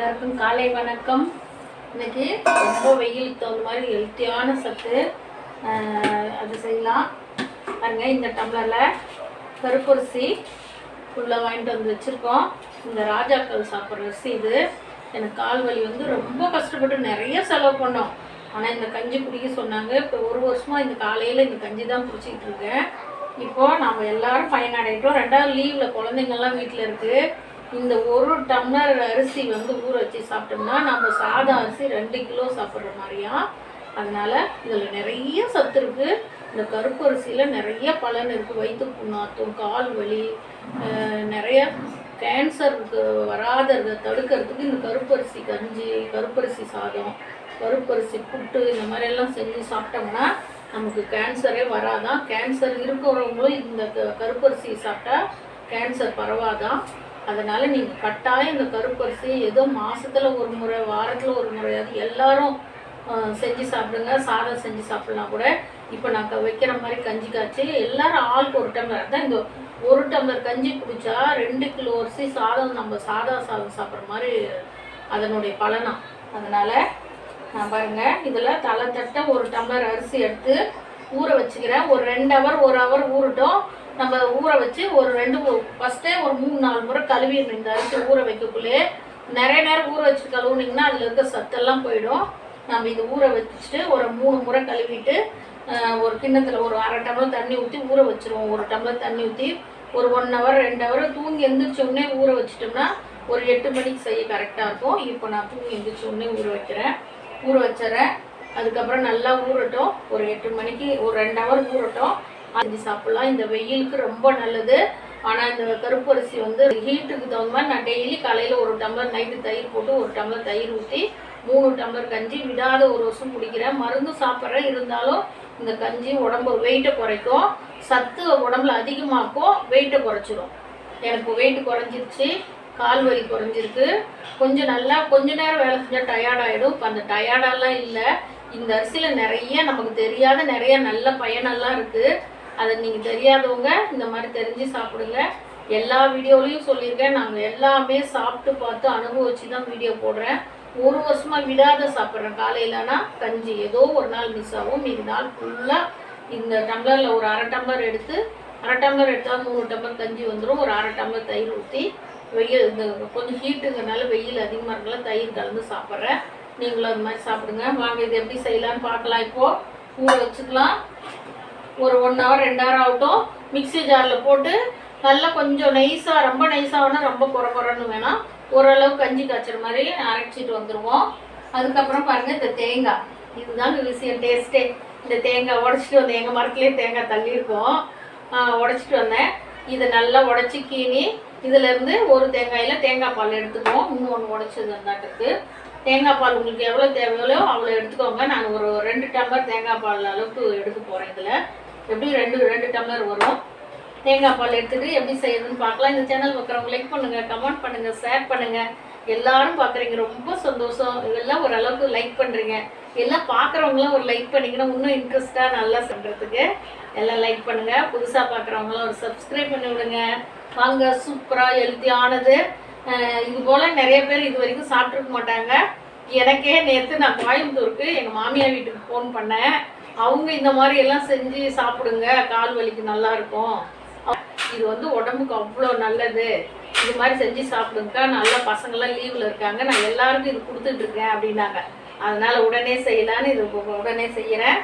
எல்லாருக்கும் காலை வணக்கம். இன்னைக்கு ரொம்ப வெயிலுக்கு தகுந்த மாதிரி ஹெல்த்தியான சத்து. அது செய்யலாம். பாருங்க இந்த டம்ளரில் கருப்பரிசி ஃபுல்லாக வாங்கிட்டு வந்து வச்சுருக்கோம். இந்த ராஜாக்கள் சாப்பிட்ற அரிசி இது. எனக்கு கால் வலி வந்து ரொம்ப கஷ்டப்பட்டு நிறைய செலவு பண்ணோம். ஆனால் இந்த கஞ்சி குடிக்க சொன்னாங்க. இப்போ ஒரு வருஷமாக இந்த காலையில் இந்த கஞ்சி தான் குடிச்சிக்கிட்டு இருக்கேன். இப்போது நம்ம எல்லாரும் பயனடையிட்டோம் ரெண்டாவது லீவில் குழந்தைங்கள்லாம் வீட்டில் இருக்குது இந்த ஒரு டம்ளர் அரிசி வந்து ஊற வச்சு சாப்பிட்டோம்னா நம்ம சாதம் அரிசி ரெண்டு கிலோ சாப்பிட்ற மாதிரியா? அதனால இதில் நிறைய சத்து இருக்குது இந்த கருப்பு அரிசியில் நிறைய பலன் இருக்குது வயிற்று புண்ணாத்தும் கால் வலி நிறைய கேன்சருக்கு வராததை தடுக்கிறதுக்கு இந்த கருப்பரிசி கஞ்சி கருப்பரிசி சாதம் கருப்பரிசி புட்டு இந்த மாதிரி எல்லாம் செஞ்சு சாப்பிட்டோம்னா நமக்கு கேன்சரே வராதான் கேன்சர் இருக்கிறவங்களும் இந்த க- கருப்பரிசி சாப்பிட்டா கேன்சர் பரவாதான் அதனால நீங்கள் கட்டாயம் இந்த கருப்பரிசி ஏதோ மாசத்துல ஒரு முறை வாரத்தில் ஒரு முறையாவது எல்லாரும் செஞ்சு சாப்பிடுங்க. சாதம் செஞ்சு சாப்பிடலாம் கூட. இப்போ நான் க- வைக்கிற மாதிரி கஞ்சி காய்ச்சி எல்லாரும் ஆளுக்கு ஒரு டம்ளர். அதான் இந்த ஒரு டம்ளர் கஞ்சி குடிச்சா ரெண்டு கிலோ அரிசி சாதம் நம்ம சாதா சாதம் சாப்பிட்ற மாதிரி அதனுடைய பலனா. அதனால நான் பாருங்க இதில் தலை தட்ட ஒரு டம்ளர் அரிசி எடுத்து ஊற வச்சுக்கிறேன். ஒரு ரெண்டு ஹவர் ஒரு ஹவர் ஊறட்டும். நம்ம ஊற வச்சு ஒரு ரெண்டு ஃபஸ்ட்டே ஒரு மூணு நாலு முறை கழுவிடணும் இந்த அரிசி ஊற வைக்கக்குள்ளே நிறைய நேரம் ஊற வச்சு கழுவுனிங்கன்னா அதில் இருக்க சத்தெல்லாம் போயிடும். நம்ம இதை ஊற வச்சுட்டு ஒரு மூணு முறை கழுவிட்டு ஒரு கிண்ணத்தில் ஒரு அரை டம்ளர் தண்ணி ஊற்றி ஊற வச்சிருவோம். ஒரு டம்ளர் தண்ணி ஊற்றி ஒரு ஒன் ஹவர் ரெண்டு ஹவர் தூங்கி எந்திரிச்ச ஊற வச்சிட்டோம்னா ஒரு எட்டு மணிக்கு செய்ய கரெக்டாக இருக்கும். இப்போ நான் தூங்கி எந்திரிச்ச உடனே ஊற வைக்கிறேன். ஊற வச்சிடறேன். அதுக்கப்புறம் நல்லா ஊறட்டும். ஒரு எட்டு மணிக்கு ஒரு ரெண்டு ஹவர் ஊறட்டும். செஞ்சு சாப்பிட்லாம். இந்த வெயிலுக்கு ரொம்ப நல்லது. ஆனால் இந்த கருப்பரிசி வந்து ஹீட்டுக்கு தகுந்த மாதிரி நான் டெய்லி காலையில் ஒரு டம்ளர் நைட்டு தயிர் போட்டு ஒரு டம்ளர் தயிர் ஊற்றி மூணு டம்ளர் கஞ்சி விடாத ஒரு வருஷம் குடிக்கிறேன். மருந்து சாப்பிட்றேன். இருந்தாலும் இந்த கஞ்சி உடம்பு வெயிட்டை குறைக்கும். சத்து உடம்புல அதிகமாக்கும். வெயிட்டை குறைச்சிரும். எனக்கு வெயிட் குறைஞ்சிருச்சு. கால் வலி குறைஞ்சிருக்கு. கொஞ்சம் நல்லா கொஞ்ச நேரம் வேலை செஞ்சால் டயர்ட் ஆகிடும் இப்போ அந்த டயர்டெல்லாம் இல்லை. இந்த அரிசியில் நிறைய நமக்கு தெரியாத நிறைய நல்ல பயனெல்லாம் இருக்குது அதை நீங்கள் தெரியாதவங்க இந்த மாதிரி தெரிஞ்சு சாப்பிடுங்க. எல்லா வீடியோலையும் சொல்லியிருக்கேன். நாங்கள் எல்லாமே சாப்பிட்டு பார்த்து அனுபவிச்சு தான் வீடியோ போடுறேன். ஒரு வருஷமாக விடாத சாப்பிட்றேன். காலையிலனா கஞ்சி. ஏதோ ஒரு நாள் மிஸ் ஆகும். மீதி நாள் ஃபுல்லாக இந்த டம்ளரில் ஒரு அரை டம்ளர் எடுத்து அரை டம்ளர் எடுத்தால் மூணு டம்ளர் கஞ்சி வந்துடும் ஒரு அரை டம்ளர் தயிர் ஊற்றி வெயில் இந்த கொஞ்சம் ஹீட்டுங்கிறனால வெயில் அதிகமாக இருக்கலாம் தயிர் கலந்து சாப்பிட்றேன். நீங்களும் அது மாதிரி சாப்பிடுங்க. வாங்க இது எப்படி செய்யலாம்னு பார்க்கலாம் இப்போது ஊற வச்சுக்கலாம். ஒரு ஒன் ஹவர் ரெண்டு ஹவர் ஆகட்டும். மிக்ஸி ஜாரில் போட்டு நல்லா கொஞ்சம் நைஸாக ரொம்ப நைஸாக வேணால் ரொம்ப குறை குறைன்னு வேணாம் ஓரளவு கஞ்சி காய்ச்சற மாதிரி அரைச்சிட்டு வந்துடுவோம் அதுக்கப்புறம் பாருங்கள் இந்த தேங்காய். இதுதான் விஷயம் டேஸ்ட்டே இந்த தேங்காய் உடச்சிட்டு வந்தேன் எங்கள் மரத்துலேயே தேங்காய் தள்ளியிருக்கோம் உடச்சிட்டு வந்தேன். இதை நல்லா உடச்சி கீனி இதுலேருந்து ஒரு தேங்காயில் தேங்காய் பால் எடுத்துக்குவோம். இன்னொன்று உடச்சது அந்தாட்டுக்கு தேங்காய் பால் உங்களுக்கு எவ்வளோ தேவையோ அவ்வளோ எடுத்துக்கோங்க. நான் ஒரு ரெண்டு டம்ளர் தேங்காய் பால் அளவுக்கு எடுக்க போகிறேன் இதில். எப்படி ரெண்டு ரெண்டு டம்ளர் வரும்? தேங்காய் பால் எடுத்துகிட்டு எப்படி செய்யறதுன்னு பார்க்கலாம். இந்த சேனல் பார்க்குறவங்க லைக் பண்ணுங்கள் கமெண்ட் பண்ணுங்கள் ஷேர் பண்ணுங்கள் எல்லாரும் பார்க்குறீங்க. ரொம்ப சந்தோஷம். இதெல்லாம் ஓரளவுக்கு லைக் பண்ணுறீங்க எல்லாம் பார்க்குறவங்களாம் ஒரு லைக் பண்ணிங்கன்னா இன்னும் இன்ட்ரெஸ்ட்டாக நல்லா சொல்கிறதுக்கு எல்லாம் லைக் பண்ணுங்கள் புதுசாக பார்க்குறவங்களாம் ஒரு சப்ஸ்கிரைப் பண்ணி விடுங்க. வாங்க சூப்பராக ஹெல்த்தியானது இது போல் நிறைய பேர் இது வரைக்கும் சாப்பிட்ருக்க மாட்டாங்க. எனக்கே நேற்று நான் கோயம்புத்தூருக்கு எங்கள் மாமியார் வீட்டுக்கு ஃபோன் பண்ணேன். அவங்க இந்த மாதிரி எல்லாம் செஞ்சு சாப்பிடுங்க. கால் வலிக்கு நல்லா இருக்கும். இது வந்து உடம்புக்கு அவ்வளோ நல்லது. இது மாதிரி செஞ்சு சாப்பிடுங்கக்கா. நல்ல பசங்களாம் லீவில் இருக்காங்க. நான் எல்லாருக்கும் இது கொடுத்துட்டு இருக்கேன் அப்படின்னாங்க. அதனால உடனே செய்யலான்னு இது உடனே செய்கிறேன்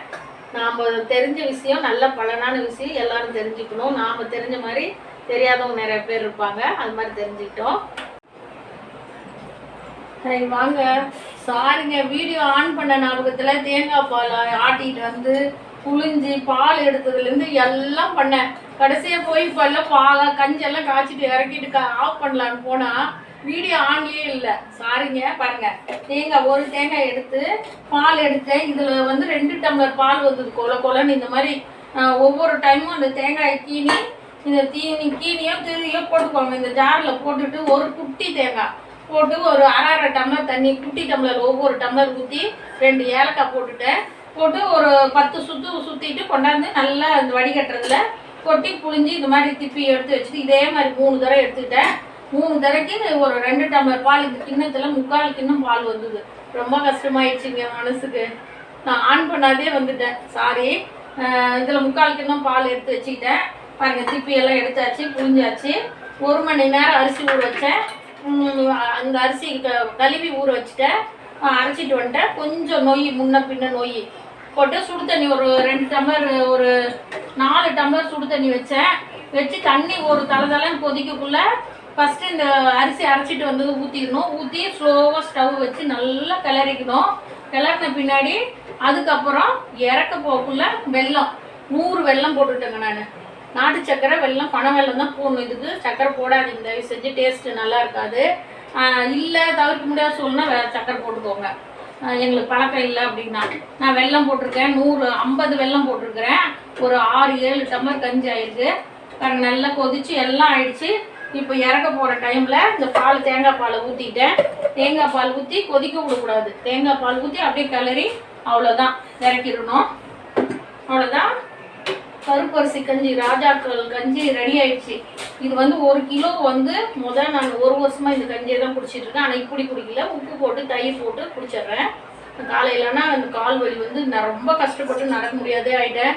நாம் தெரிஞ்ச விஷயம் நல்ல பலனான விஷயம் எல்லாரும் தெரிஞ்சுக்கணும். நாம் தெரிஞ்ச மாதிரி தெரியாதவங்க நிறைய பேர் இருப்பாங்க. அது மாதிரி தெரிஞ்சுக்கிட்டோம். சரி வாங்க. சாரிங்க வீடியோ ஆன் பண்ண ஞாபகத்தில் தேங்காய் பால் ஆட்டிகிட்டு வந்து புழிஞ்சு பால் எடுத்ததுலேருந்து எல்லாம் பண்ணேன். கடைசியாக போய் இப்போ எல்லாம் பாலாக கஞ்செல்லாம் காய்ச்சிட்டு இறக்கிட்டு கா ஆஃப் பண்ணலான்னு போனால் வீடியோ ஆன்லேயே இல்லை. சாரிங்க பாருங்க. தேங்காய் ஒரு தேங்காய் எடுத்து பால் எடுத்தேன். இதில் வந்து ரெண்டு டம்ளர் பால் வந்தது கொல கொலன்னு. இந்த மாதிரி ஒவ்வொரு டைமும் அந்த தேங்காயை கீனி இந்த தீனி கீனியோ திருவியோ போட்டுக்கோங்க. இந்த ஜாரில் போட்டுட்டு ஒரு குட்டி தேங்காய். போட்டு ஒரு அரை அரை டம்ளர் தண்ணி குட்டி டம்ளர் ஒவ்வொரு டம்ளர் ஊற்றி ரெண்டு ஏலக்காய் போட்டுட்டேன். போட்டு ஒரு பத்து சுற்று சுற்றிட்டு கொண்டாந்து நல்லா அந்த வடிகட்டுறதுல கொட்டி புழிஞ்சு இந்த மாதிரி திப்பி எடுத்து வச்சுட்டு இதே மாதிரி மூணு தடவை எடுத்துக்கிட்டேன். மூணு தடவைக்கு ஒரு ரெண்டு டம்ளர் பால் இந்த கிண்ணத்தில் முக்கால் கிண்ணம் பால் வந்தது. ரொம்ப கஷ்டமாயிடுச்சுங்க மனசுக்கு. நான் ஆன் பண்ணாதே வந்துட்டேன். சாரி இதில் முக்கால் கிண்ணம் பால் எடுத்து வச்சுக்கிட்டேன். பாருங்கள் திப்பி எல்லாம் எடுத்தாச்சு புழிஞ்சாச்சு. ஒரு மணி நேரம் அரிசி ஊற வச்சேன். அந்த அரிசி க- கழுவி ஊற வச்சுட்டேன் அரைச்சிட்டு வந்துட்டேன் கொஞ்சம் நொய் முன்ன பின்ன நொய் போட்டு சுடு தண்ணி ஒரு ரெண்டு டம்ளர் ஒரு நாலு டம்ளர் சுடு தண்ணி வச்சேன். வச்சு தண்ணி ஒரு தலை தலைன்னு கொதிக்கக்குள்ள ஃபஸ்ட்டு இந்த அரிசி அரைச்சிட்டு வந்தது ஊற்றிடணும் ஊற்றி ஸ்லோவாக ஸ்டவ் வச்சு நல்லா கிளறிக்கணும். கிளறின பின்னாடி அதுக்கப்புறம் இறக்க போக்குள்ள வெல்லம் நூறு வெல்லம் போட்டுட்டேங்க நான். நாட்டு சக்கரை வெள்ளம் பனை வெள்ளம் தான் போடணும். இதுக்கு சக்கரை போடாதீங்க. தயவு செஞ்சு டேஸ்ட்டு நல்லா இருக்காது. இல்லை தவிர்க்க முடியாத சூழ்நிலை வேறு சக்கரை போட்டுக்கோங்க. எங்களுக்கு பழக்கம் இல்லை அப்படின்னா. நான் வெல்லம் போட்டிருக்கேன். நூறு ஐம்பது வெல்லம் போட்டிருக்கிறேன். ஒரு ஆறு ஏழு டம்ளர் கஞ்சி ஆயிருக்கு. பாருங்க நல்லா கொதிச்சு எல்லாம் ஆயிடுச்சு. இப்போ இறக்க போகிற டைமில் இந்த பால் தேங்காய் பாலை ஊற்றிட்டேன் தேங்காய் பால் ஊற்றி கொதிக்க விடக்கூடாது. தேங்காய் பால் ஊற்றி அப்படியே கிளறி அவ்வளோதான் இறக்கிடணும். அவ்வளோதான் கருப்பரிசி கஞ்சி ராஜாக்கள் கஞ்சி ரெடி ஆயிடுச்சு. இது வந்து ஒரு கிலோ வந்து முதல் நான் ஒரு வருஷமா இந்த கஞ்சியை தான் குடிச்சிட்டு இருக்கேன். ஆனால் இப்படி குடிக்கல. உப்பு போட்டு தயிர் போட்டு குடிச்சிடுறேன். காலையிலனா அந்த கால் வலி வந்து நான் ரொம்ப கஷ்டப்பட்டு நடக்க முடியாதே ஆயிட்டேன்.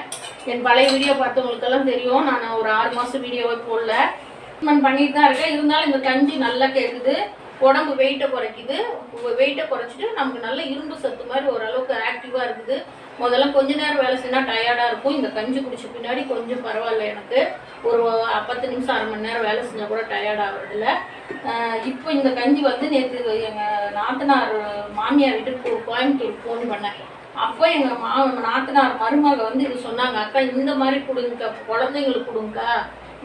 என் பழைய வீடியோ பார்த்தவங்களுக்கெல்லாம் தெரியும். நான் ஒரு ஆறு மாதம் வீடியோவை போடல. ட்ரீட்மெண்ட் பண்ணிட்டு தான் இருக்கேன். இருந்தாலும் இந்த கஞ்சி நல்லா கேட்குது உடம்பு வெயிட்டை குறைக்குது. வெயிட்டை குறைச்சிட்டு நமக்கு நல்ல இரும்பு சத்து மாதிரி ஓரளவுக்கு ஆக்டிவாக இருக்குது. முதல்ல கொஞ்ச நேரம் வேலை செஞ்சால் டயர்டாக இருக்கும். இந்த கஞ்சி குடிச்ச பின்னாடி கொஞ்சம் பரவாயில்ல எனக்கு. ஒரு பத்து நிமிஷம் அரை மணி நேரம் வேலை செஞ்சால் கூட டயர்ட் ஆகுறதில்ல. இப்போ இந்த கஞ்சி வந்து நேற்று எங்கள் நாத்தனார் மாமியார் வீட்டுக்கு கோயம்புத்தூர் ஃபோன் பண்ணேன். அப்போ எங்கள் மா நாத்தனார் மருமக வந்து இது சொன்னாங்க அக்கா இந்த மாதிரி கொடுங்கக்கா குழந்தைங்களுக்கு கொடுங்கக்கா.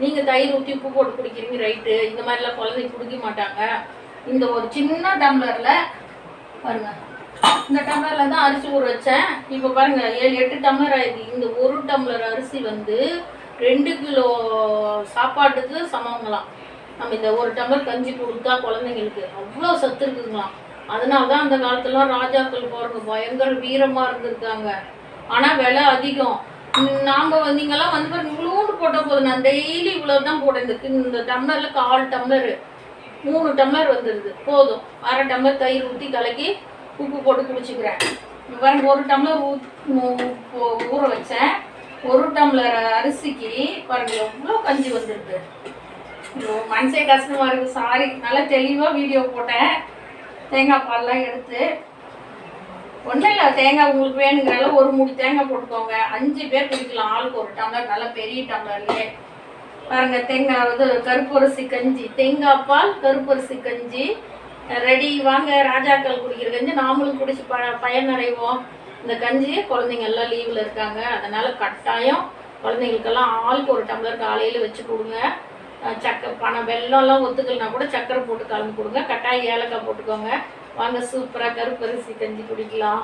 நீங்கள் தயிர் ஊற்றி உப்பு போட்டு குடிக்கிறீங்க ரைட்டு இந்த மாதிரிலாம் குழந்தைங்க குடிக்க மாட்டாங்க. இந்த ஒரு சின்ன டம்ளரில் பாருங்க. இந்த டம்ளரில் தான் அரிசி ஊற வச்சேன். இப்போ பாருங்க ஏழு எட்டு டம்ளர் ஆயிடுது. இந்த ஒரு டம்ளர் அரிசி வந்து ரெண்டு கிலோ சாப்பாட்டுக்கு சமங்களாம். நம்ம இந்த ஒரு டம்ளர் கஞ்சி கொடுத்தா குழந்தைங்களுக்கு. அவ்வளோ சத்து இருக்குங்களாம். அதனால தான் அந்த காலத்துலாம் ராஜாக்கள் பாருங்க பயங்கர வீரமாக இருந்திருக்காங்க. ஆனால் விலை அதிகம். நாங்கள் நாங்க வந்து இங்கெல்லாம் வந்து பாருங்க இவ்வளோண்டு போட்ட போதும். நான் டெய்லி இவ்வளோ தான் போட்டேன் இந்த இந்த டம்ளரில் கால் டம்ளரு. மூணு டம்ளர் வந்துடுது போதும். அரை டம்ளர் தயிர் ஊற்றி கலக்கி உப்பு போட்டு குடிச்சுக்கிறேன். பாருங்க ஒரு டம்ளர் ஊற வச்சேன். ஒரு டம்ளர் அரிசிக்கு பாருங்க எவ்வளோ கஞ்சி வந்துடுது மனசே கஷ்டமா இருக்குது சாரி நல்லா தெளிவாக வீடியோ போட்டேன். தேங்காய் பால்லாம் எடுத்து. ஒன்றும் இல்லை தேங்காய் உங்களுக்கு வேணுங்கிறனால ஒரு மூடி தேங்காய் போட்டுக்கோங்க. அஞ்சு பேர் குடிக்கலாம். ஆளுக்கு ஒரு டம்ளர். நல்லா பெரிய டம்ளர்லேயே. பாருங்க தேங்காய் வந்து கருப்பரிசி கஞ்சி. தேங்காய் பால் கருப்பரிசி கஞ்சி. ரெடி. வாங்க ராஜாக்கள் குடிக்கிற கஞ்சி. நாமளும் குடிச்சு ப பயனடைவோம். இந்த கஞ்சி குழந்தைங்க எல்லாம் லீவில் இருக்காங்க. அதனால் கட்டாயம் குழந்தைங்களுக்கெல்லாம் ஆளுக்கு ஒரு டம்ளர் காலையில் வச்சு கொடுங்க. சக்கரை சக்க பணம் வெள்ளம்லாம் ஒத்துக்கலனா கூட சக்கரை போட்டு கலந்து கொடுங்க. கட்டாயம் ஏலக்காய் போட்டுக்கோங்க. வாங்க சூப்பராக கருப்பரிசி கஞ்சி குடிக்கலாம்.